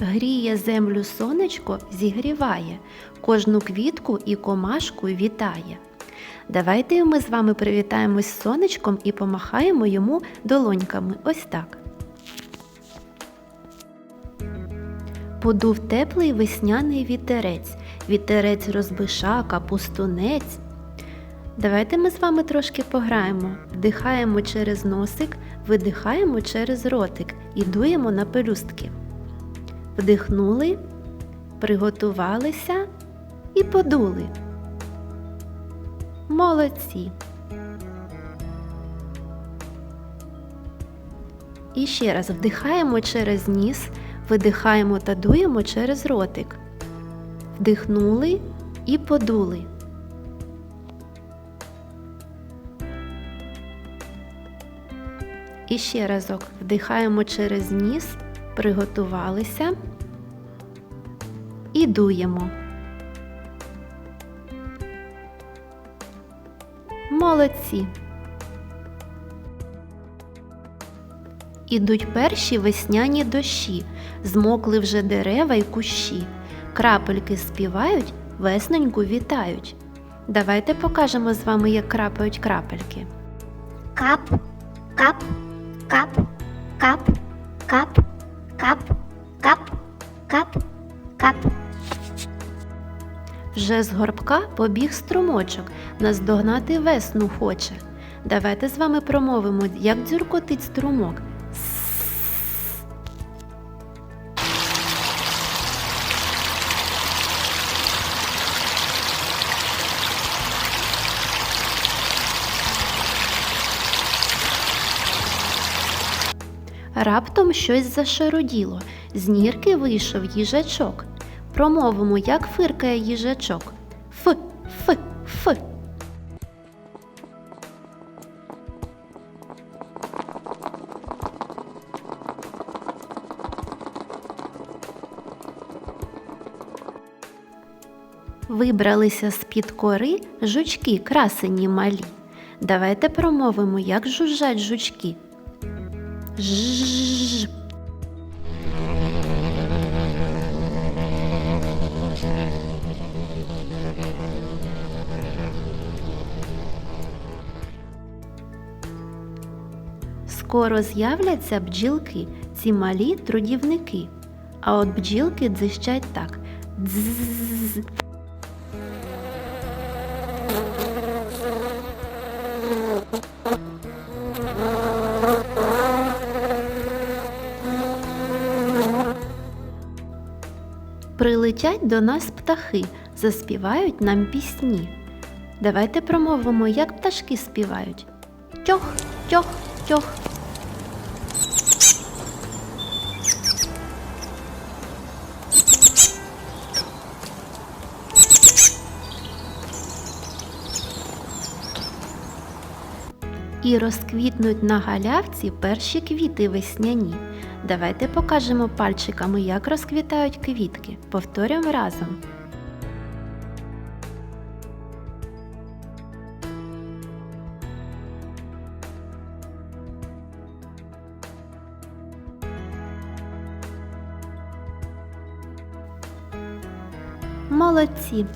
Гріє землю сонечко, зігріває, кожну квітку і комашку вітає. Давайте ми з вами привітаємось сонечком і помахаємо йому долоньками. Ось так. Подув теплий весняний вітерець, вітерець розбишака, пустунець. Давайте ми з вами трошки пограємо. Вдихаємо через носик, видихаємо через ротик і дуємо на пелюстки. Вдихнули, приготувалися і подули. Молодці. І ще раз вдихаємо через ніс, видихаємо та дуємо через ротик. Вдихнули і подули. І ще разок вдихаємо через ніс, приготувалися і дуємо. Молодці. Ідуть перші весняні дощі, змокли вже дерева й кущі. Крапельки співають, весненьку вітають. Давайте покажемо з вами, як крапають крапельки. Кап, кап, кап, кап, кап, кап, кап, кап, кап. Вже з горбка побіг струмочок, наздогнати весну хоче. Давайте з вами промовимо, як дзюркотить струмок. Раптом щось зашароділо, з нірки вийшов їжачок. Промовимо, як фиркає їжачок. Ф, ф, ф. Вибралися з-під кори жучки красені малі. Давайте промовимо, як жужжать жучки. Жжж. Скоро з'являться бджілки, ці малі трудівники. А от бджілки дзищать так. Дзз. Прилетять до нас птахи, заспівають нам пісні. Давайте промовимо, як пташки співають. Тьох, тьох, тьох. І розквітнуть на галявці перші квіти весняні. Давайте покажемо пальчиками, як розквітають квітки. Повторюємо разом. Молодці!